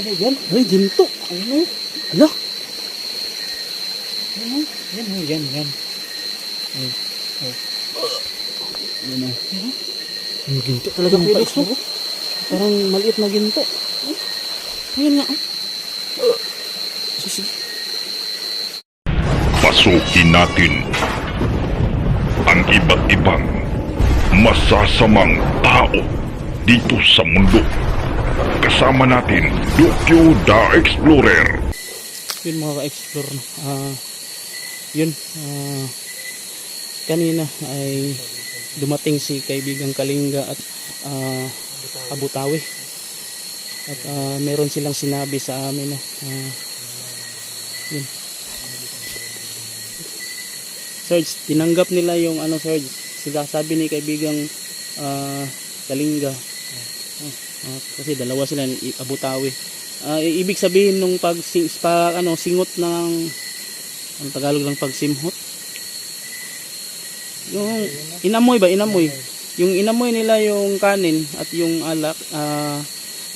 Ano yan? Ay, ginto. Ano? Hala. Ano? Yan, yan, yan. Oh, oh. Yan oh. Yung ginto talaga mga Felix, ka-explore. Parang maliit na ginto. Ayun nga. oh. Sige, sige. Pasukin natin ang iba't ibang masasamang tao dito sa mundo. Kasama natin, Dokyo the Explorer. Yun mga ka-explore. Ah, yun. ah, kanina ay dumating si kaibigang Kalinga at ah, Abutawi. At ah, meron silang sinabi sa amin. No? Ah, yun. Sarge, tinanggap nila yung ano sila sabi ni kaibigang ah, Kalinga. Ah, kasi dalawa sila, Abutawi. Ah, i- ibig sabihin nung pag, pa, ano, singot ng ang Tagalog ng pagsimhot. Yung inamoy ba? Inamoy. Yung inamoy nila yung kanin at yung alak, ah,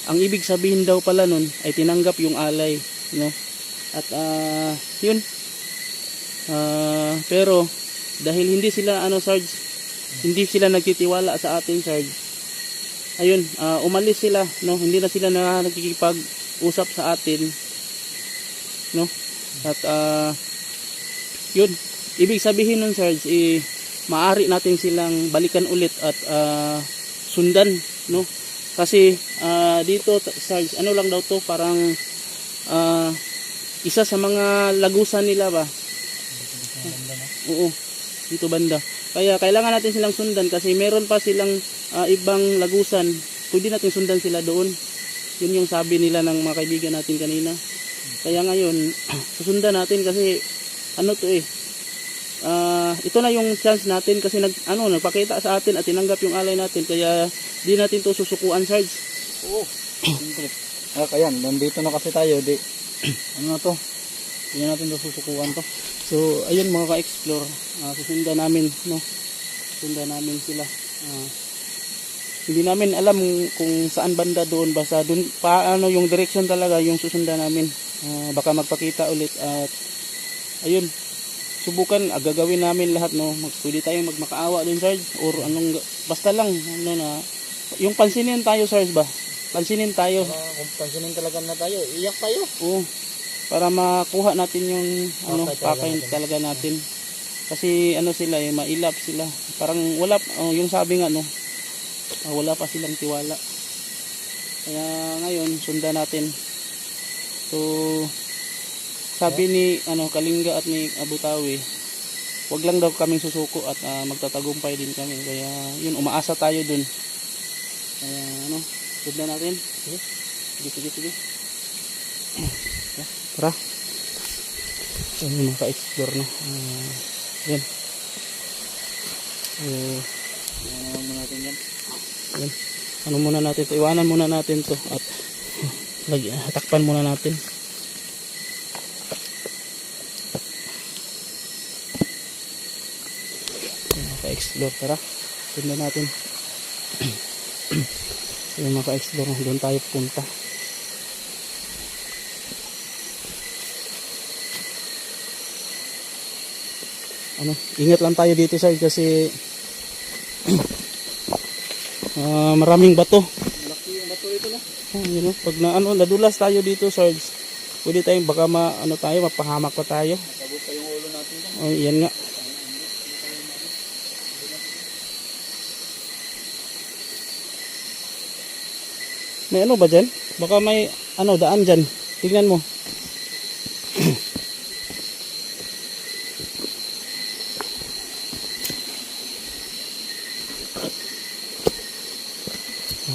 ang ibig sabihin daw pala nun ay tinanggap yung alay, no? At ah, yun. Ah, pero dahil hindi sila ano Sarge, hindi sila nagtitiwala sa atin Sarge. Ayun, ah, umalis sila, no? Hindi na sila na nakikipag-usap sa atin, no? At ah, yun, ibig sabihin nun Sarge, eh, maari natin silang balikan ulit at ah, sundan, no? Kasi ah, dito Sarge, ano lang daw to, parang ah, isa sa mga lagusan nila ba? Oo, dito banda. Kaya kailangan natin silang sundan kasi meron pa silang ah, ibang lagusan. Pwede natin sundan sila doon. Yun yung sabi nila ng mga kaibigan natin kanina. Kaya ngayon, susundan natin kasi ano to eh. ah, ito na yung chance natin kasi nag ano nagpakita sa atin at tinanggap yung alay natin kaya di natin to susukuan Sarge. Oo. Ah, kaya, nandito na kasi tayo, di. Ano na to? Hindi natin to susukuan to. So, ayun mga ka-explore, ah, susundan namin, no? Susundan namin sila. Ah, hindi namin alam kung saan banda doon, basta doon, paano yung direction talaga yung susundan namin. Ah, baka magpakita ulit at ayun, subukan, ah, gagawin namin lahat, no? Mag, pwede tayong magmakaawa doon, Sarge, or anong, basta lang, ano na, yung pansinin tayo, Sarge ba? Pansinin tayo. Ah, kung pansinin talaga na tayo, iyak tayo. Oo. Para makuha natin yung ano, talaga pakay natin. talaga natin. Kasi ano sila eh, mailap sila. Parang wala oh, yung sabi nga no, ah, wala pa silang tiwala. Kaya ngayon sundan natin. So sabi ni ano Kalinga at ni Abutawi, wag lang daw kaming susuko at ah, magtatagumpay din kami. Kaya yun umaasa tayo dun. Kaya ano, sundan natin. Sige, sige, sige. Tara. So, yung mga ka-explore na. Uh, yan. Uh, Ano natin yan? yan. Ano muna natin to? Iwanan muna natin to. At lagi, takpan muna natin. Yung mga ka-explore. Tara. Tignan natin. yung mga ka-explore. Doon tayo punta. ano, ingat lang tayo dito sir kasi ah, maraming bato. Malaki yung bato ito na. Oh, know, pag na ano, nadulas tayo dito sir, pwede tayong baka ma, ano tayo, mapahamak pa tayo. Sabot pa yung ulo natin. Oh, yan nga. May ano ba dyan? Baka may ano daan dyan. Tingnan mo.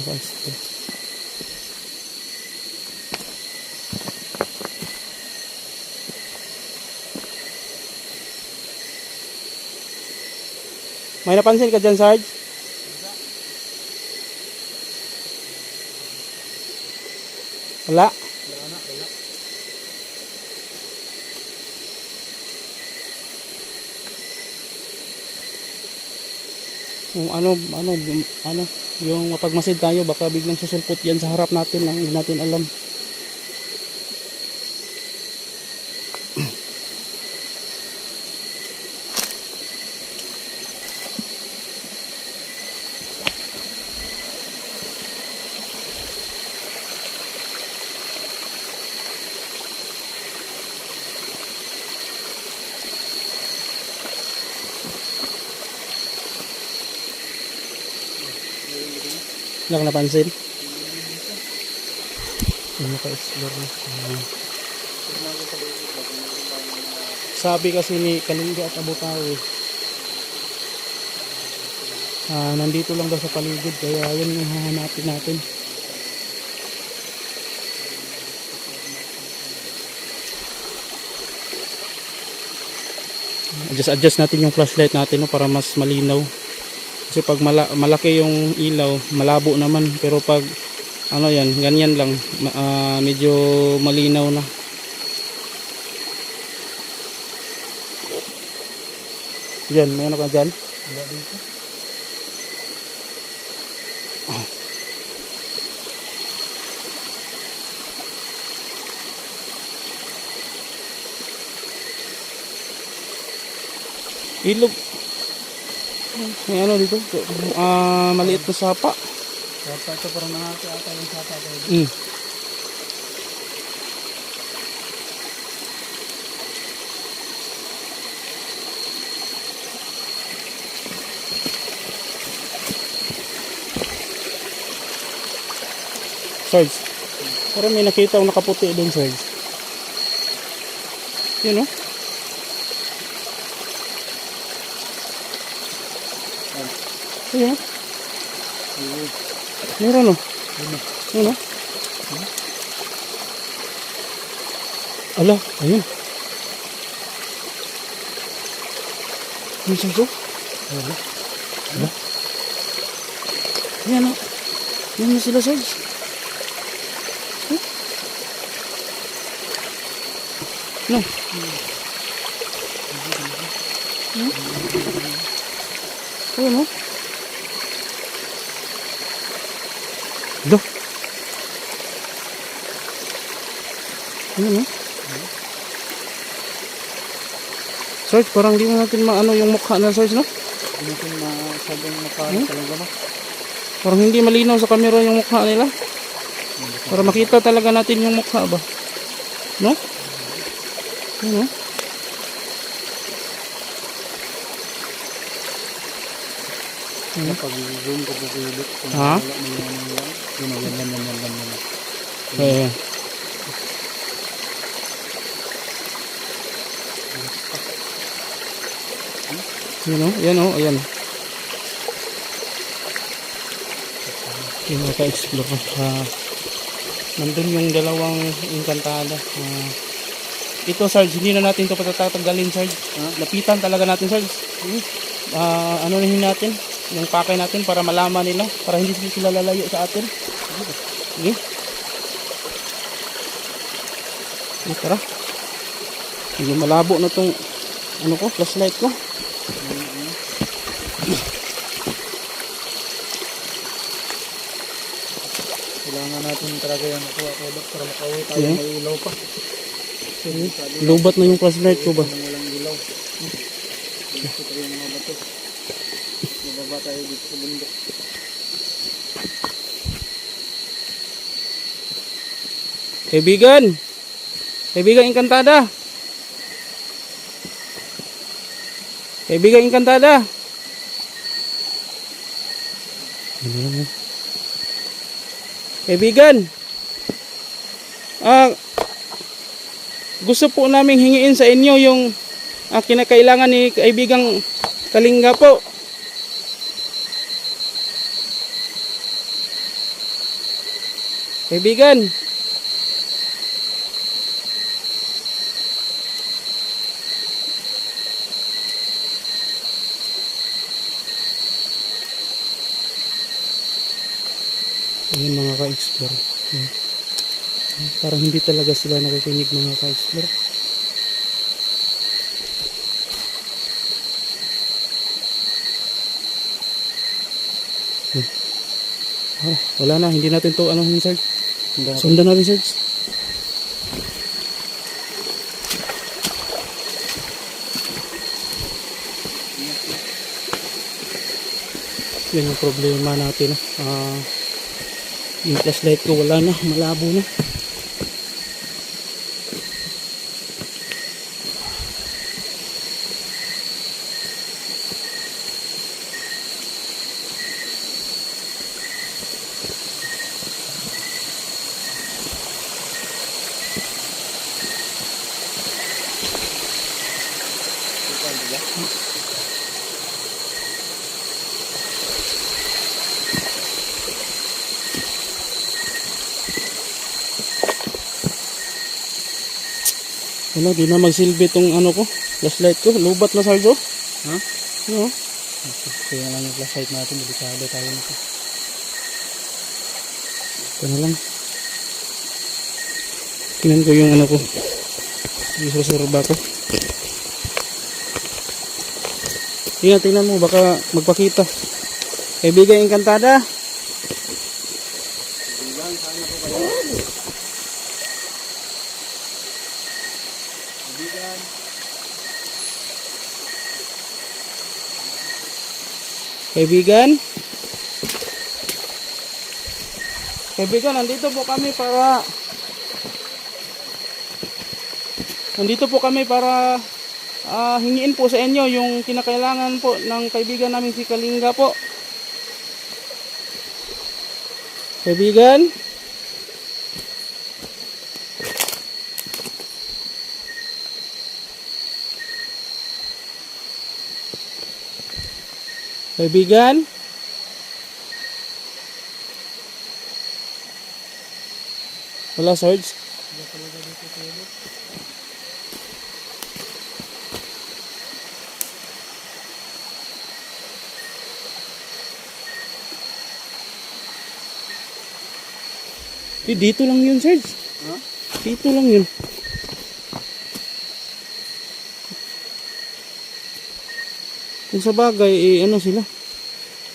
Okay, sige. May napansin ka dyan, Sarge? Wala. Kung ano, ano, ano, yung mapagmasid tayo, baka biglang susulpot yan sa harap natin, lang hindi natin alam. Ka napansin? Yung naka-explore na. Ah. sabi kasi ni Kalinga at Abutawi, ah, nandito lang daw sa paligid, kaya yun yung hahanapin natin. Adjust adjust natin yung flashlight natin no, para mas malinaw. Kasi pag mala, malaki yung ilaw, malabo naman. Pero pag ano yan, ganyan lang, ah, medyo malinaw na. Diyan, may ano ka dyan? Ilog. May ano dito? Ah, maliit na sapa. Sapa ito parang nangaki ata yung sapa. Mm. Sarge, parang may nakita akong nakaputi doon, Sarge. Yun, no? Ayun, Oo. meron, no? Yun, no? Ala, ayun. Ano siya ito? Ala. Ala. Ayan o. Ayan na sila. Huh? No. Hmm? Ayan o. Ayan o. Sarge, parang di mo natin maano yung mukha na Sarge, no? Hindi natin masagang makain Hmm? talaga no. Parang hindi malinaw sa camera yung mukha nila. Para makita talaga natin yung mukha ba. No? Ano? Ano pag zoom ko pupilit. kung Ha? Wala mo yung lang. Yun yan yan yan yan. Eh. Yan o, yan o, ayan. Yung maka-explore. Uh, nandun yung dalawang inkantada. Ah, ito, Sarge, hindi na natin ito patatanggalin, Sarge. Ah, lapitan talaga natin, Sarge. Ah, ano rin natin, yung pakay natin para malaman nila, para hindi sila lalayo sa atin. Sige. Sige, tara. Medyo malabo na tong ano ko, flashlight ko. Kailangan natin talaga yung nakuha ko para makauwi tayo Yeah. may ilaw pa. Sabi Lubat na yung flashlight ko ba? walang ilaw. Dito tayo yung mga bato. Mababa tayo dito sa bundok. Kaibigan! Kaibigan Encantada! Kaibigan Encantada! Ano naman? Kaibigan! Ah, gusto po namin hingiin sa inyo yung ah, kinakailangan ni kaibigang Kalinga po. Kaibigan! Ayan mga ka-explore. Ayan, Parang hindi talaga sila nakikinig mga ka-explore. Ayan. Ah, wala na, hindi natin to ano yung search. Sundan natin search. Yan yung problema natin. Ah, yung flashlight ko wala na, malabo na. Wala, di na magsilbi tong ano ko. Flashlight ko. Lubat na, Sarjo. Ha? Ano? Kaya lang yung flashlight natin, delikado tayo nito. Ito na lang. Tingnan ko yung ano ko. Yung susurba ko. Tingnan, tingnan mo. Baka magpakita. Kaibigan Encantada. Kaibigan. Kaibigan, nandito po kami para Nandito po kami para ah, hingiin po sa inyo yung kinakailangan po ng kaibigan namin si Kalinga po. Kaibigan? Kaibigan? Wala, Sarge? Eh, dito lang yun, Sarge. Ha? Dito lang yun. Kung sa bagay, eh, ano sila?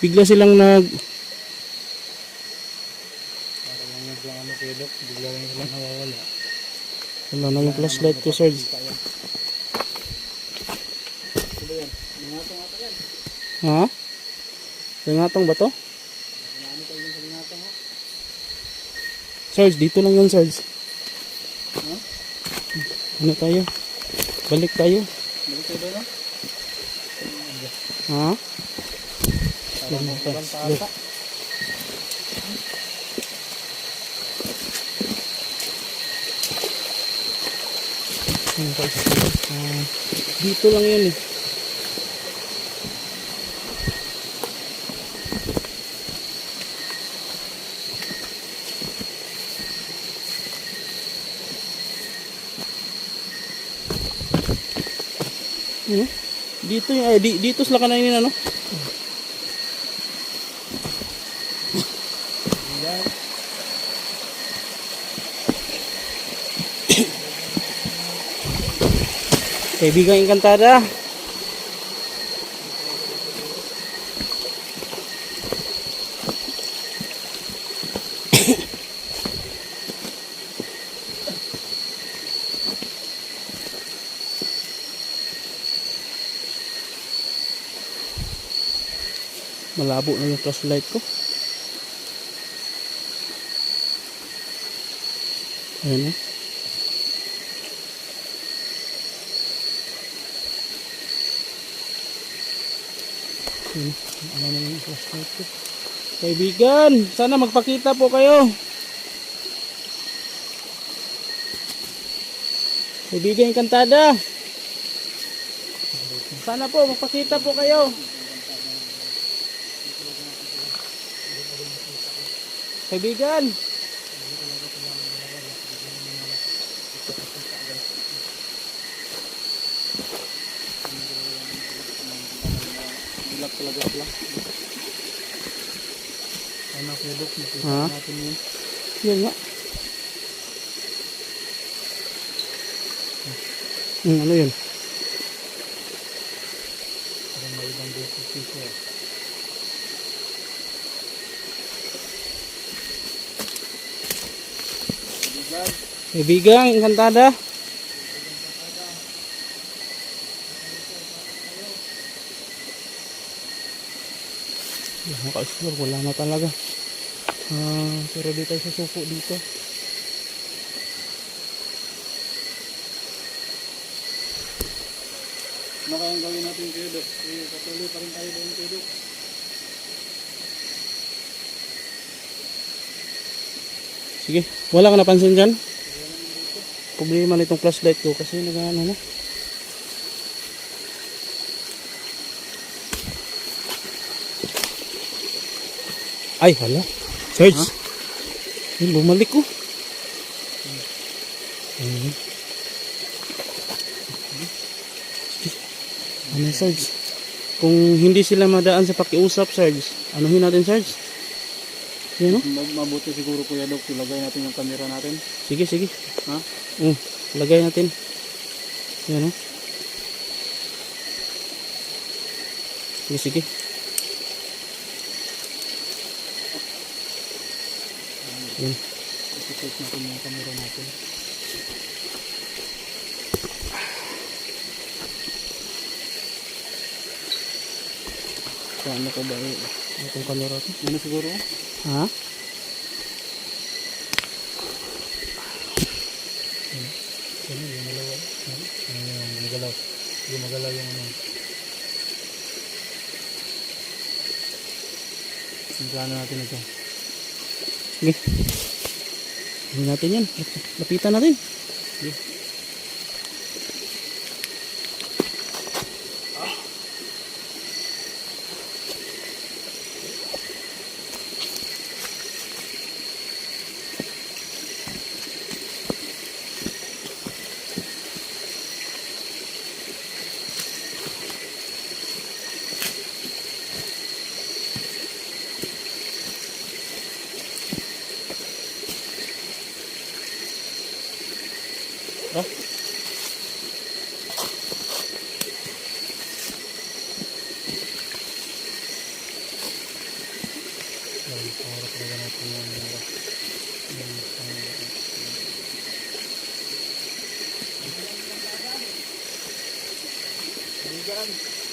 Bigla silang nag... Para lang yung ano kayo, Dok. Bigla lang sila nawawala. Wala na yung flashlight ko, Sarge. Yan? Yan. Ha? Lingatong ba to? Yung? Sarge, dito lang yun, Sarge. Ano tayo? Balik tayo. Balik kayo doon, no? Ha? Para makulang pa ata. Ano pa isa? Ah, dito lang yun eh. Ano? Dito yung, ay, di, dito sila kanainin ano? Yan. Kaibigan Encantada. Malabo na yung flashlight ko. Ayan eh. Yun, ano naman yung flashlight ko. Kaibigan, sana magpakita po kayo. Kaibigan kantada. Sana po magpakita po kayo. Kaibigan. Bilak talaga sila. Ano kayo, Dok? Nakita Ha? natin yun. Yan nga. Hmm, ano yun? Parang may ibang beses dito. eh. Kaibigan, encantada. Naka-explore, wala na talaga. Ah, pero di tayo susuko dito. Ano kayang gawin natin kayo, Dok? Patuloy pa rin tayo doon kayo, Dok. Sige, wala ka napansin dyan? problema nitong flashlight ko kasi nagano na. Ay hala. Serge huh? Ay, bumalik ko oh. ayun. Ano Serge kung hindi sila madaan sa pakiusap Serge anuhin natin Serge yan? Mag mabuti siguro Kuya Dok, ilagay natin yung camera natin. Sige, sige. Ha? Oh, lagay natin. Yan, no? Sige, sige. Yan. Isi-check natin yung camera natin. Paano ko ba yun? Itong kamera ko? Ano siguro? Ha? Ano yung malawa? Ano yung magalaw? Yung magalaw yung ano. Simplano natin ito. Sige. Hindi natin yan. Lap- Lapitan natin. Sige. じゃないん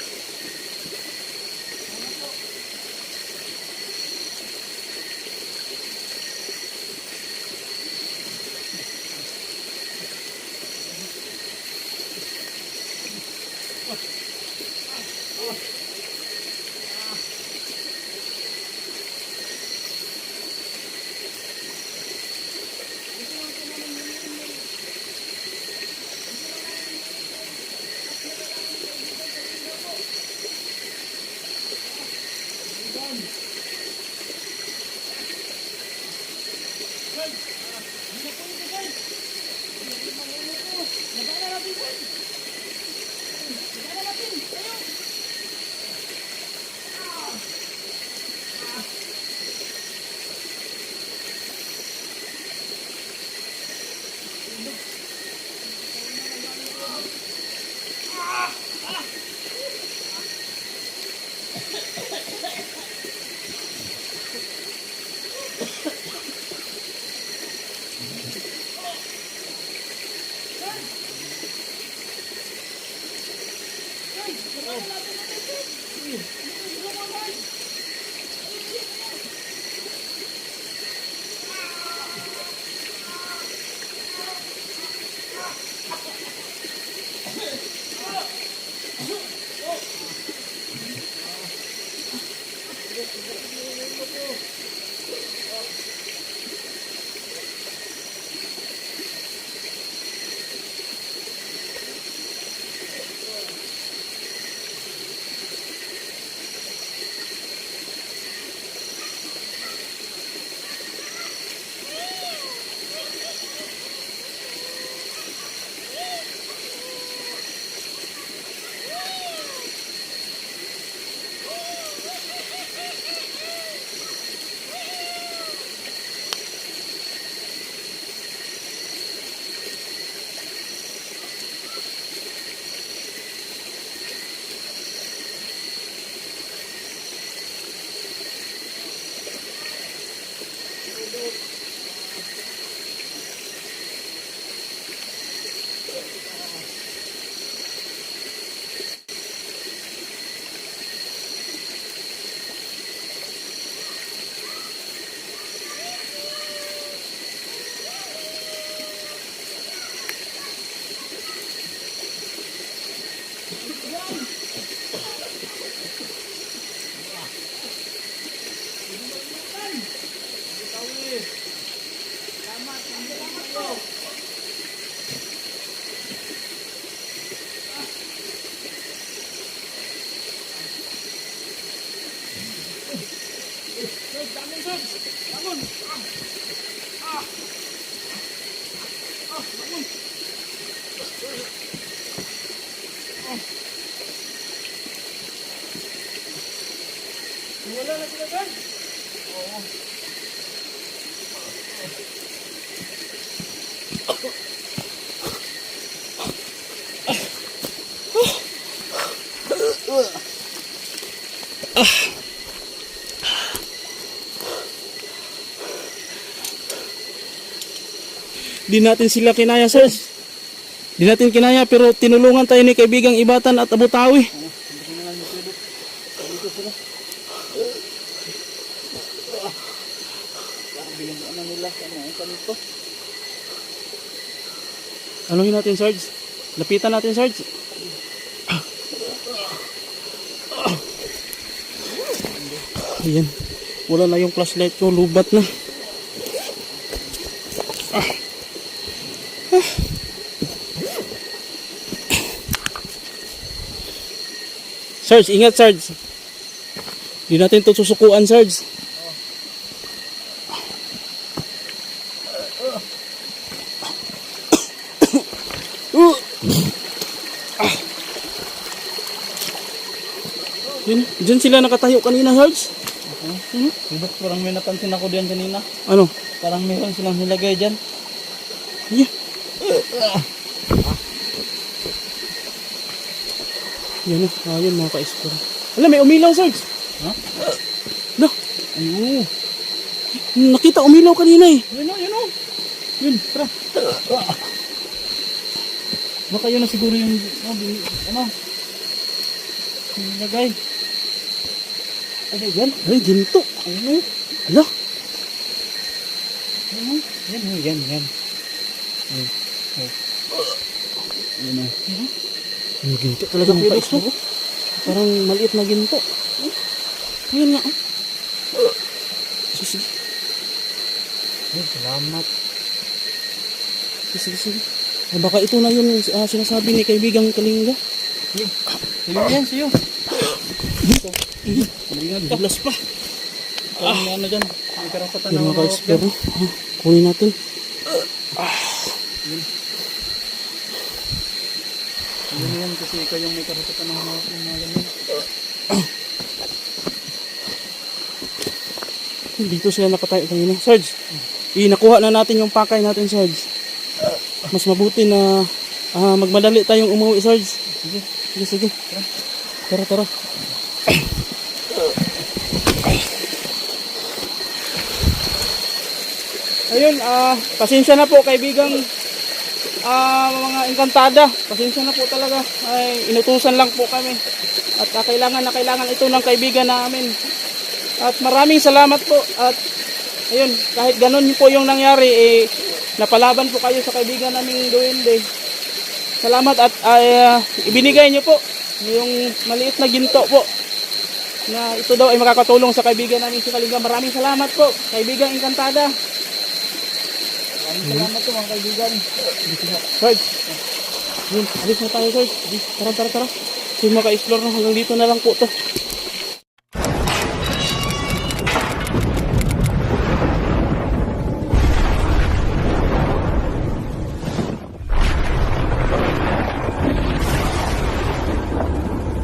Ano Di natin sila kinaya, sir. Di natin kinaya, pero tinulungan tayo ni kaibigang Ibatan at Abutawi. Anuhin natin, Sarge? Lapitan natin, Sarge. Ayan. Wala na yung flashlight ko. Lubat na. Sarge, ingat, Sarge. Hindi natin ito susukuan, Sarge. Uh! Yan, dyan sila nakatayo kanina, Sarge. Hmm? Diba, parang may napansin ako diyan kanina. Ano? Parang meron silang nilagay dyan. Yeah. Yan o, ayun mga ka-explore. Alam, may umilaw, Sarge. Ha? No, Ayun. nakita umilaw kanina eh. Yun o, yun o. Yun, tara. Baka yun na siguro yung, oh, bin- ano, nilagay. Ano yan? Ay, ginto. Ayun o. Ala, Ayun o. Yan o, yan, yan. Ayun. Ayun o. yung ginto talaga mga ka-explore. Parang maliit na ginto. Ayun nga. oh. Sige, sige. Salamat. Sige, sige. Ah, baka ito na yun ah, sinasabi ni kaibigang Kalinga. Sino yan sa'yo? Dito. Malingat ka. Blas pa. Ah. Ano dyan? Ang karapatan Yung ng mga hawak dyan. ka-explore. Ah, Yun yan kasi ikaw yung may karapatan ng hawak ng mga ganyan. Dito sila nakatayo kanina. Sarge, inakuha na natin yung pakay natin, Sarge. Mas mabuti na ah, magmadali tayong umuwi, Sarge. Sige. Sige, sige. Tara, tara. Ayun, ah, pasensya na po kaibigang ah, mga engkantada. Pasensya na po talaga. Ay, inutusan lang po kami. At ah, kailangan na kailangan ito ng kaibigan namin. At maraming salamat po. At ayun, kahit ganun po yung nangyari, eh, napalaban po kayo sa kaibigan naming Duwende. Salamat at ah, ibinigay niyo po yung maliit na ginto po na ito daw ay makakatulong sa kaibigan namin si Kalinga. Maraming salamat po, kaibigan Encantada. Maraming salamat to mga kaibigan. Sarge, yun, alis na tayo Sarge. Tara, tara, tara. Kasi maka-explore na hanggang dito na lang po to.